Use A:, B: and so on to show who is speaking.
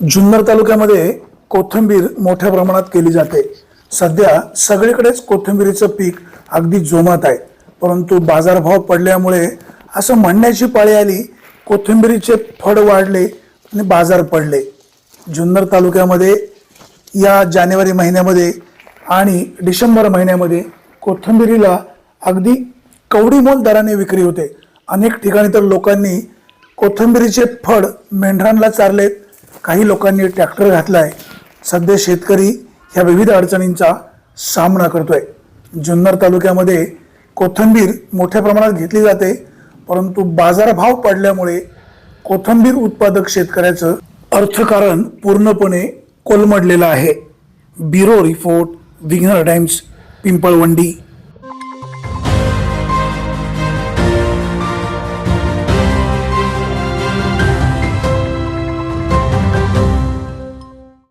A: जुन्नर तालुक्यामध्ये कोथिंबीर मोठ्या प्रमाणात केली जाते. सध्या सगळीकडेच कोथिंबीरीचं पीक अगदी जोमात आहे. परंतु बाजारभाव पडल्यामुळे असं म्हणण्याची पाळी आली कोथिंबीरीचे फड वाढले आणि बाजार पडले. जुन्नर तालुक्यामध्ये या जानेवारी महिन्यामध्ये आणि डिसेंबर महिन्यामध्ये कोथिंबीरीला अगदी कवडीमोल दराने विक्री होते. अनेक ठिकाणी तर लोकांनी कोथिंबीरीचे फड मेंढरांना चारलेत काही लोकांनी ट्रॅक्टर घातलाय. सध्या शेतकरी ह्या विविध अडचणींचा सामना करतोय. जुन्नर तालुक्यामध्ये कोथिंबीर मोठ्या प्रमाणात घेतली जाते परंतु बाजारभाव पडल्यामुळे कोथिंबीर उत्पादक शेतकऱ्याचं अर्थकारण पूर्णपणे कोलमडलेलं आहे. ब्युरो रिपोर्ट विघ्नर टाइम्स पिंपळवंडी.